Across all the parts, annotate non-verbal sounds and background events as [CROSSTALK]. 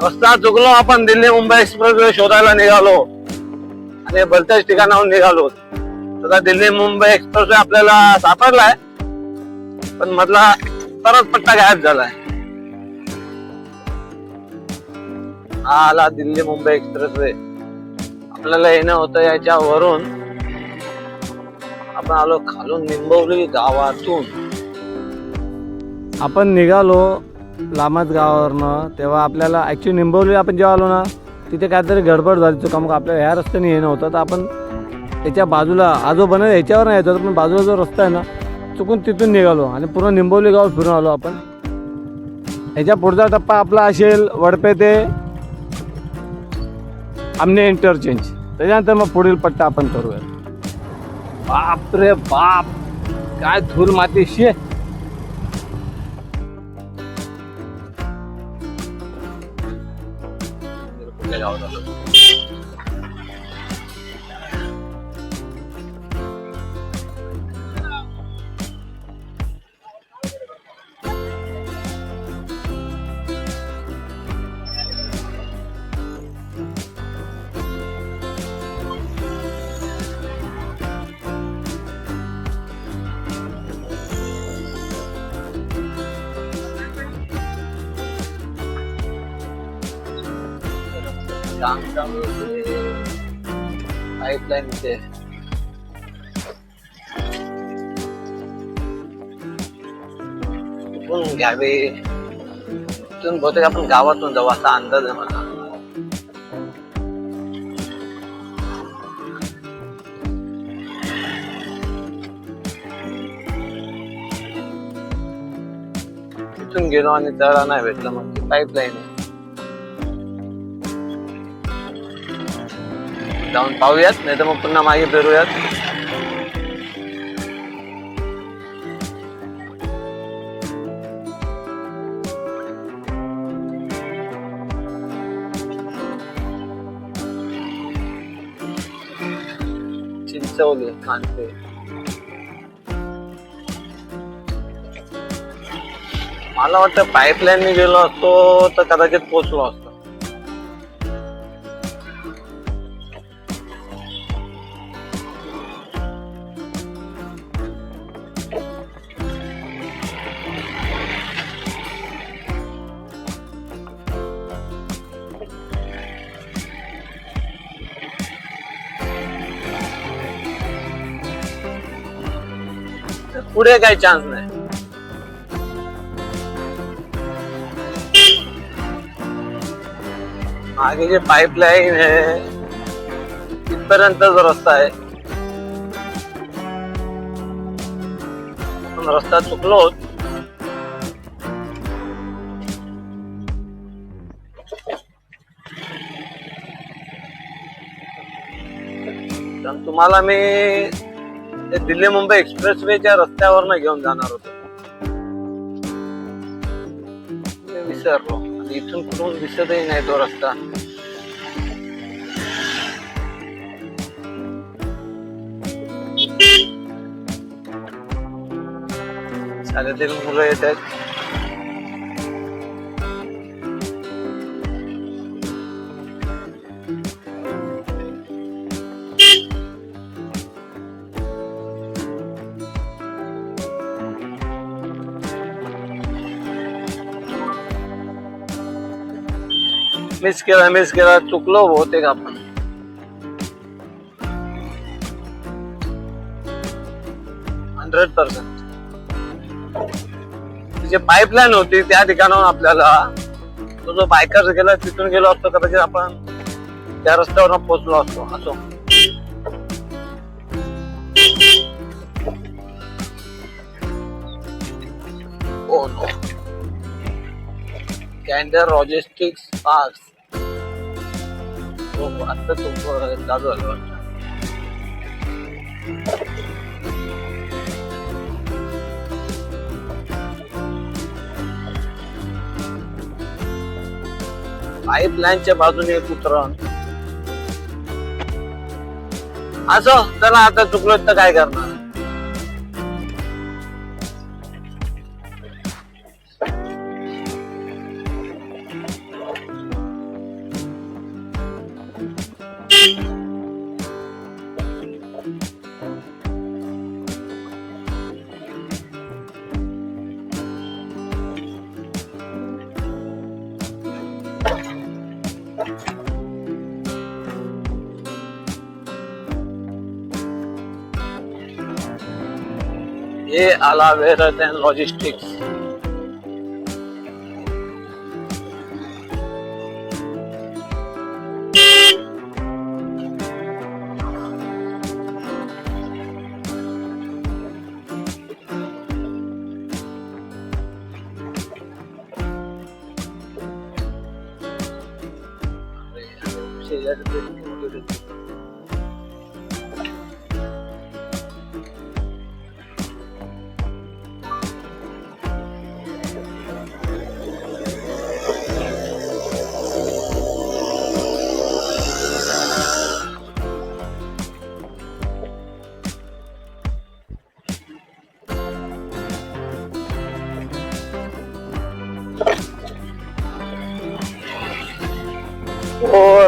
रस्ता चुकलो आपण दिल्ली मुंबई एक्सप्रेस वे शोधायला निघालो. आणि भलत्याच ठिकाणाहून निघालो. आता दिल्ली मुंबई एक्सप्रेस वे आपल्याला सापडलाय. पण मधला परत पट्टा गायब झालाय. हा आला दिल्ली मुंबई एक्सप्रेस वे आपल्याला येणं होतं याच्यावरून. आपण आलो खालून निंबवली गावातून. आपण निघालो लांबच गावावरनं तेव्हा आपल्याला ॲक्च्युली निंबवली आपण जेव्हा आलो ना तिथे काहीतरी गडबड झाली चुका मग आपल्याला ह्या रस्त्याने येणं होतं तर आपण त्याच्या बाजूला आजोबानं ह्याच्यावर नाही येतो पण बाजूला जो रस्ता आहे ना चुकून तिथून निघालो आणि पूर्ण निंबवली गाव फिरून आलो आपण. ह्याच्या पुढचा टप्पा आपला असेल वडपे ते आमने इंटरचेंज त्याच्यानंतर मग पुढील पट्टा आपण करूया बाप रे बाप! काय धूल माती शे पाईपलाईन कुठून घ्यावे. इथून बहुतेक आपण गावातून जाऊ असा अंदाज आहे मला. तिथून गेलो आणि तळा नाही भेटला मग. पाईपलाईन आहे. जाऊन पाहूयात नाही तर मग पुन्हा मागे फिरूयात. चिंचवली मला वाटतं पाईपलाईनने गेलो असतो तर कदाचित पोचलो असतो. पुढे काही चान्स नाही. मागे जे पाईपलाईन आहे तिथपर्यंतच रस्ता आहे. आपण रस्ता चुकलो तुम्हाला मी ते दिल्ली मुंबई एक्सप्रेस वेच्या रस्त्यावर घेऊन जाणार होतो. विसरलो. आणि इथून कुठून दिसतही नाही तो रस्ता. शाळेतील मुलं येत आहेत. मिस केला मिस केला चुकलो बहुतेक आपण. हंड्रेड पर्सेंट जे पाईपलाईन होती त्या ठिकाणाहून आपल्याला तो जो बायकर गेला तिथून गेलो असतो कदाचित आपण त्या रस्त्यावर पोहोचलो असतो असो. कॅन्डर लॉजिस्टिक्स पार्क हो आता तो चालू झालं वाटतं. पाईपलाईनच्या बाजूने एक उतरण असं त्याला आता चुकलं तर काय करणार ये आला वेरत अँड लॉजिस्टिक्स हो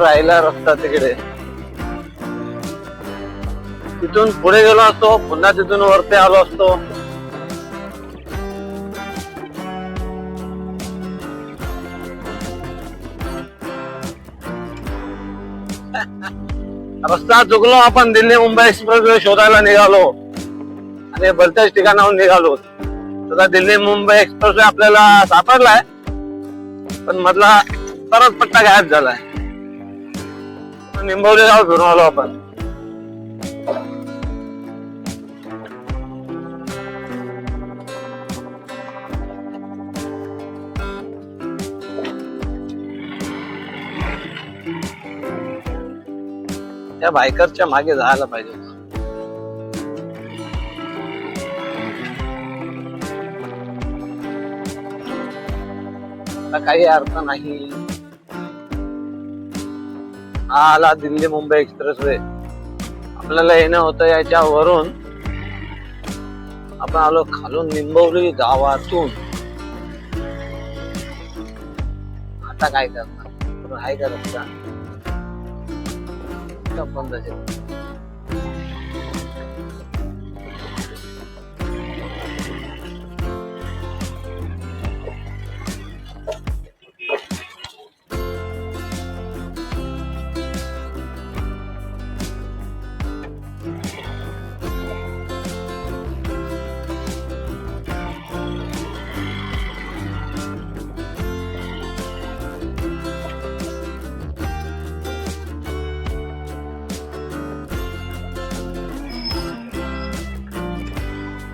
राहिला रस्ता तिकडे. तिथून पुढे गेलो असतो पुन्हा तिथून वरती आलो असतो. [LAUGHS] रस्ता चुकलो आपण दिल्ली मुंबई एक्सप्रेस वे शोधायला निघालो. आणि भलत्याच ठिकाणाहून निघालो. तसा दिल्ली मुंबई एक्सप्रेस वे आपल्याला सापडलाय पण मधला परत पट्टा गायब झालाय. निंबवली जाऊ फिरून आलो आपण. त्या बायकरच्या मागे जायला पाहिजे काही अर्थ नाही. हा आला दिल्ली मुंबई एक्सप्रेस वे. आपल्याला येणं होतं याच्यावरून. आपण आलो खालून निंबवली गावातून. आता काय करणार? आहे का रस्ता? बंद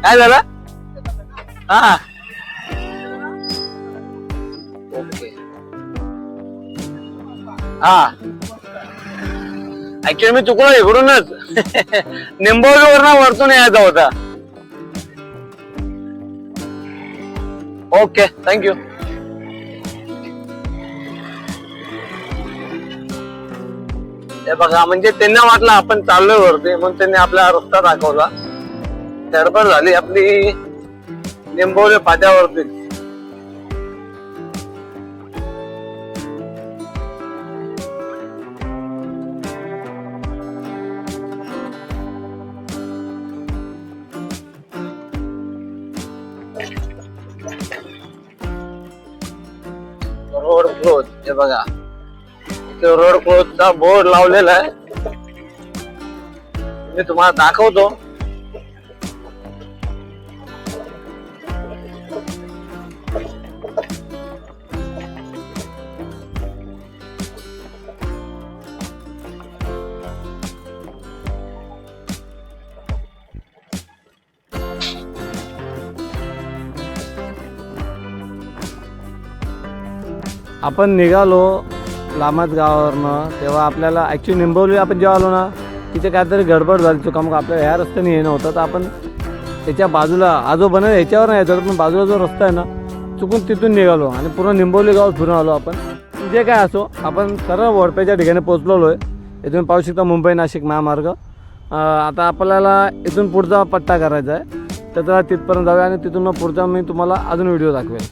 काय झालं? हा. हा. ऍक्च्युअली मी चुकलो इकडूनच. [LAUGHS] निंबोलीवरनं वरतून यायचा होता. ओके थँक्यू हे बघा म्हणजे त्यांना वाटलं आपण चाललोय वरती म्हणून त्यांनी आपला रस्ता दाखवला. गडबड झाली आपली निंबवले पाट्यावरती. रोड क्लोज हे बघा. इथे रोड क्लोजचा बोर्ड लावलेला आहे. मी तुम्हाला दाखवतो. आपण निघालो लामाज गावावरनं तेव्हा आपल्याला ॲक्च्युली निंबवली आपण जेव्हा आलो ना तिथे काहीतरी गडबड झाली चुका मग आपल्याला ह्या रस्त्याने येणं होतं. तर आपण त्याच्या बाजूला आजो ह्याच्यावर याच्यावर नाही यायचं पण बाजूला जो रस्ता आहे ना चुकून तिथून निघालो आणि पूर्ण निंबवली गाव फिरून आलो आपण. जे काय असो आपण सरळ वडपेच्या ठिकाणी पोचलेलो आहे इथून पाहू शकता मुंबई नाशिक महामार्ग. आता आपल्याला इथून पुढचा पट्टा करायचा आहे. तर तिथपर्यंत जाऊया आणि तिथून मग पुढचा मी तुम्हाला अजून व्हिडिओ दाखवेल.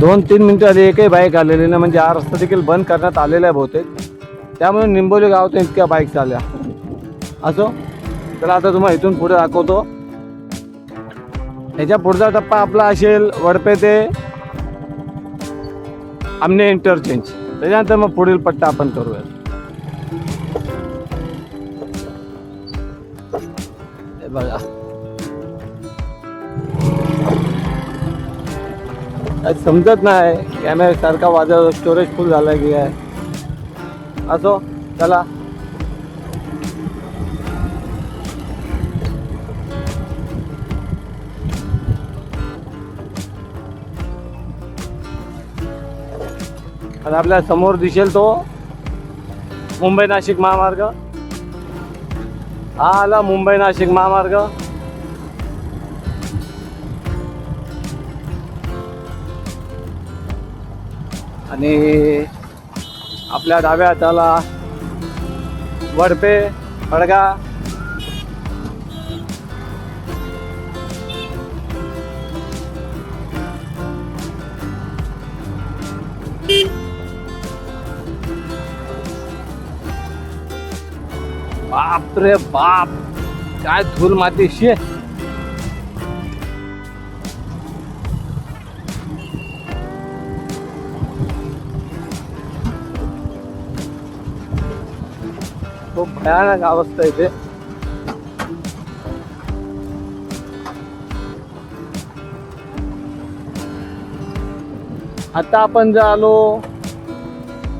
दोन तीन मिनिटं आधी एकही बाईक आलेली नाही. म्हणजे हा रस्ता देखील बंद करण्यात आलेला आहे बहुतेक. त्यामुळे निंबोली गावातून इतक्या बाईक्स आल्या. असो? तर आता तुम्हाला इथून पुढे दाखवतो. ह्याच्या पुढचा टप्पा आपला असेल वडपे ते आमने इंटरचेंज त्याच्यानंतर मग पुढील पट्टा आपण करूया समजत नाही. कॅमेरासारखा वाजव स्टोरेज फुल झाला की काय? असो चला. आणि आपल्यासमोर दिसेल तो मुंबई नाशिक महामार्ग. हा आला मुंबई नाशिक महामार्ग. आणि आपल्या डाव्या हाताला वडपे खडगा बाप रे बाप काय धूल माती शे ಭಯಾನಕ ಅವಸ್ಥೆ अवस्था आता आपण जर आलो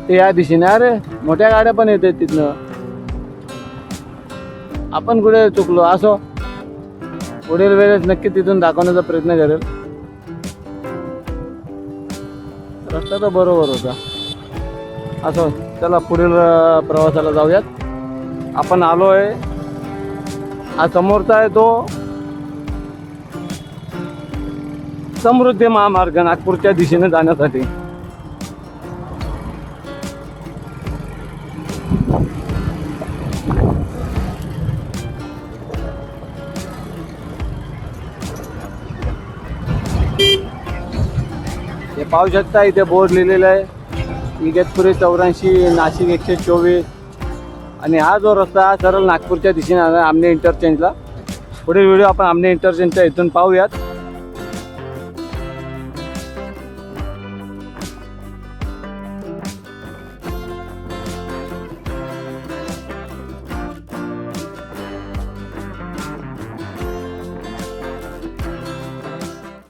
ते या दिशेने. अरे मोठ्या गाड्या पण येतात तिथनं. आपण कुठे चुकलो? असो. पुढील वेळेस नक्की तिथून दाखवण्याचा प्रयत्न करेल. रस्ता तर बरोबर होता. असो चला पुढील प्रवासाला जाऊयात. आपण आलो आहे हा समोरचा आहे तो. समृद्धी महामार्ग नागपूरच्या दिशेने जाण्यासाठी. हे पाहू शकता इथे बोर्ड लिहिलेला आहे. इगतपुरी चौऱ्याऐंशी नाशिक एकशे चोवीस. आणि हा जो रस्ता सरळ नागपूरच्या दिशेने आमने इंटरचेंजला पुढील व्हिडिओ आपण आमने इंटरचेंजच्या इथून पाहूयात.